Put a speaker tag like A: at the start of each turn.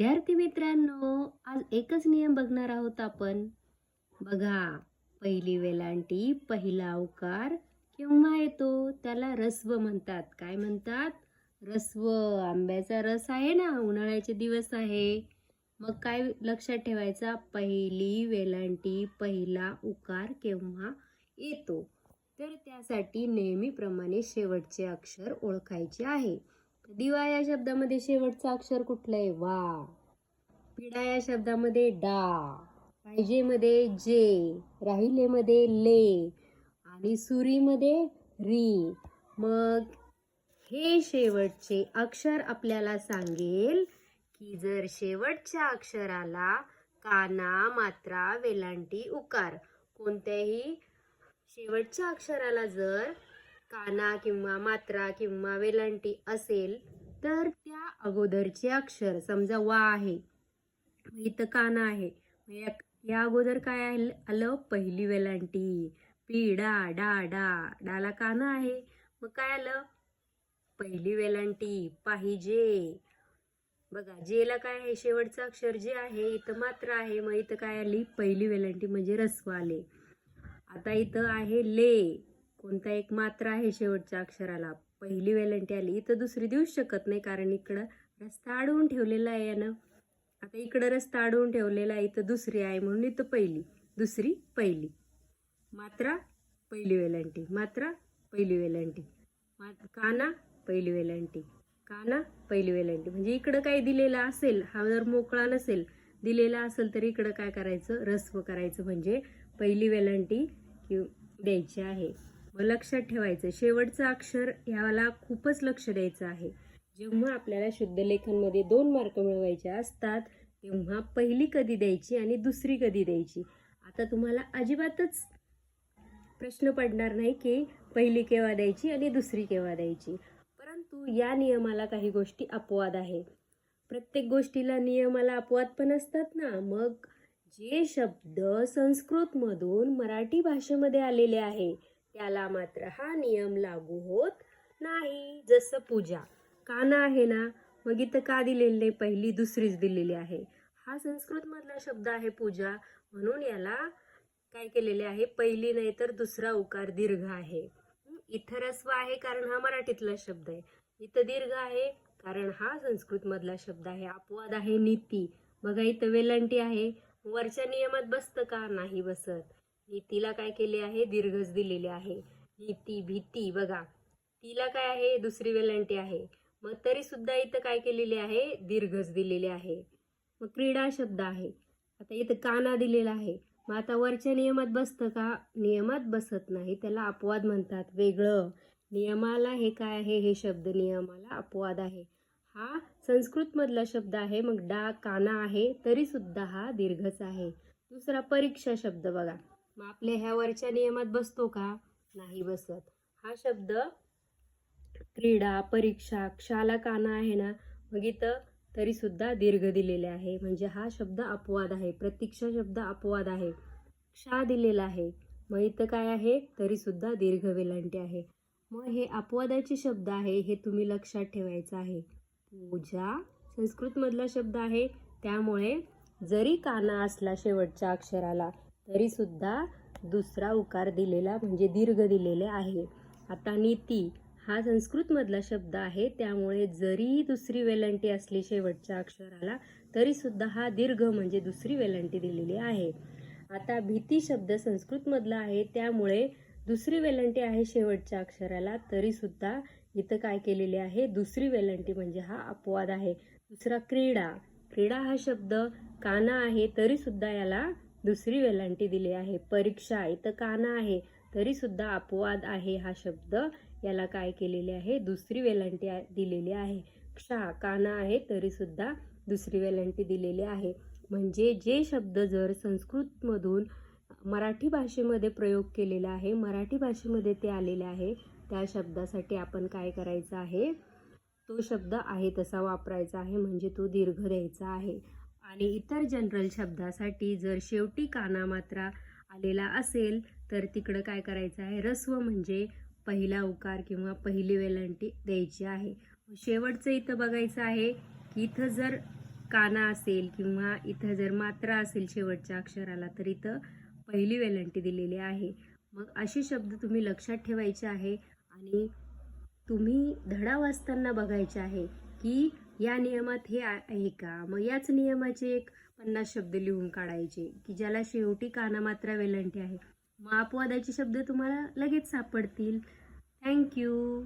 A: विद्यार्थी मित्रांनो आज एकच नियम बघणार आहोत आपण. बघा पहिली वेलांटी पहिला उकार केव्हा येतो? त्याला रस्व म्हणतात. काय म्हणतात? रस्व. आंब्याचा रस आहे ना? उन्हाळ्याचे दिवस आहे. मग काय लक्षात ठेवायचा? पहिली वेलांटी पहिला उकार केव्हा येतो? तर त्यासाठी नेहमीप्रमाणे शेवटचे अक्षर ओळखायचे आहे. दिवा या शब्दामध्ये शेवटचं अक्षर कुठलं आहे वा. पिढा या शब्दामध्ये डा. पाहिजेमध्ये जे. राहिलेमध्ये ले. आणि सुरीमध्ये री. मग हे शेवटचे अक्षर आपल्याला सांगेल की जर शेवटच्या अक्षराला काना मात्रा वेलांटी उकार कोणत्याही शेवटच्या अक्षराला जर काना किंवा मात्रा किंवा वेलांटी असेल तर त्या अगोदरचे अक्षर समजा वा आहे इथं काना आहे या या अगोदर काय आलं आलं? पहिली वेलांटी पी डा डा डा डाला काना आहे. मग काय आलं? पहिली वेलांटी पाहिजे. बघा जेला काय आहे? शेवटचं अक्षर जे आहे इथं मात्र आहे. मग इथं काय आली? पहिली वेलांटी म्हणजे रस्व आले आता इथं आहे ले. कोणता एक मात्र आहे शेवटच्या अक्षराला? पहिली वेलंटी आली इथं दुसरी देऊच शकत नाही कारण इकडं रस्ता अडवून ठेवलेला आहे यानं. आता इकडं रस्ता अडवून ठेवलेला आहे इथं दुसरी आहे म्हणून इथं पहिली दुसरी पहिली. मात्रा पहिली वेलंटी मात्रा पहिली वेलंटी. मा काना पहिली वेलंटी. काना पहिली वेलंटी. म्हणजे इकडं काय दिलेलं असेल हा जर मोकळा नसेल दिलेला असेल तर इकडं काय करायचं? रस्व करायचं. म्हणजे पहिली वेलंटी द्यायची आहे. व लक्षात ठेवायचं. शेवटचं अक्षर याला खूपच लक्ष द्यायचं आहे. जेव्हा आपल्याला शुद्ध लेखनमध्ये दोन मार्क मिळवायचे असतात तेव्हा पहिली कधी द्यायची आणि दुसरी कधी द्यायची? आता तुम्हाला अजिबातच प्रश्न पडणार नाही की पहिली केव्हा द्यायची आणि दुसरी केव्हा द्यायची. परंतु या नियमाला काही गोष्टी अपवाद आहे प्रत्येक गोष्टीला नियमाला अपवाद पण असतात ना. मग जे शब्द संस्कृतमधून मराठी भाषेमध्ये आलेले आहे त्याला मात्र हा नियम लागू होत नाही. जसं पूजा. काना आहे ना? मग इथं का दिलेली नाही? पहिली दुसरीच दिलेली आहे. हा संस्कृतमधला शब्द आहे पूजा. म्हणून याला काय केलेले आहे? पहिली नाही तर दुसरा उकार दीर्घ आहे. इथं रस्व आहे कारण हा मराठीतला शब्द आहे. इथं दीर्घ आहे कारण हा संस्कृतमधला शब्द आहे. अपवाद आहे नीती. बघा इथं वेलांटी आहे. वरच्या नियमात बसतं का? नाही बसत. नीतीला काय केले आहे? दीर्घच दिलेले आहे. नीती भीती बघा. तिला काय आहे? दुसरी वेलांटी आहे. मग तरी सुद्धा इथं काय केलेले आहे? दीर्घच दिलेले आहे. मग क्रीडा शब्द आहे. आता इथं काना दिलेला आहे. मग आता वरच्या नियमात बसतं का? नियमात बसत नाही. त्याला अपवाद म्हणतात. वेगळं. नियमाला हे काय आहे? हे शब्द नियमाला अपवाद आहे. हा संस्कृतमधला शब्द आहे. मग डा काना आहे. तरीसुद्धा हा दीर्घच आहे. दुसरा परीक्षा शब्द बघा. मग आपल्या ह्या वरच्या नियमात बसतो का? नाही बसत. हा शब्द क्रीडा परीक्षा क्षाला काना आहे ना? मग इथं तरी सुद्धा दीर्घ दिलेले आहे. म्हणजे हा शब्द अपवाद आहे. प्रतीक्षा शब्द अपवाद आहे. क्षा दिलेला आहे. मग इथं काय आहे? तरी सुद्धा दीर्घ वेलांटी आहे. मग हे अपवादाचे शब्द आहे हे तुम्ही लक्षात ठेवायचं आहे. पूजा संस्कृतमधला शब्द आहे. त्यामुळे जरी काना असला शेवटच्या अक्षराला तरीसुद्धा दुसरा उकार दिलेला म्हणजे दीर्घ दिलेले आहे. आता नीती हा संस्कृतमधला शब्द आहे. त्यामुळे जरी दुसरी वेलंटी असली शेवटच्या अक्षराला तरीसुद्धा हा दीर्घ म्हणजे दुसरी वेलंटी दिलेली आहे. आता भीती शब्द संस्कृतमधला आहे. त्यामुळे दुसरी वेलंटी आहे शेवटच्या अक्षराला तरीसुद्धा इथं काय केलेले आहे? दुसरी वेलंटी म्हणजे हा अपवाद आहे. दुसरा क्रीडा. क्रीडा हा शब्द काना आहे तरीसुद्धा याला दुसरी वेलांटी दिली आहे. परीक्षा आहे तर काना आहे? तरी सुद्धा अपवाद आहे हा शब्द. याला काय केलेले आहे? दुसरी वेलांटी दिलेली आहे. क्षा काना आहे? तरी सुद्धा दुसरी वेलांटी दिलेली आहे. म्हणजे जे शब्द जर संस्कृतमधून मराठी भाषेमध्ये प्रयोग केलेला आहे मराठी भाषेमध्ये ते आलेले आहे त्या शब्दासाठी आपण काय करायचं आहे? तो शब्द आहे तसा वापरायचा आहे. म्हणजे तो दीर्घ द्यायचा आहे. आणि इतर जनरल शब्दासाठी जर शेवटी काना मात्रा आलेला असेल तर तिकडं काय करायचं आहे? रस्व म्हणजे पहिला उकार किंवा पहिली वेलंटी द्यायची आहे. शेवटचं इथं बघायचं आहे की इथं जर काना असेल किंवा इथं जर मात्रा असेल शेवटच्या अक्षराला तर इथं पहिली वेलंटी दिलेली आहे. मग असे शब्द तुम्ही लक्षात ठेवायचे आहे आणि तुम्ही धडा वाचताना बघायचे आहे की या नियमात हे आहे का? मग याच नियमाचे एक पन्नास शब्द लिहून काढायचे की ज्याला शेवटी काना मात्रा वेलांटी आहे. मग अपवादाचे शब्द तुम्हाला लगेच सापडतील. थँक्यू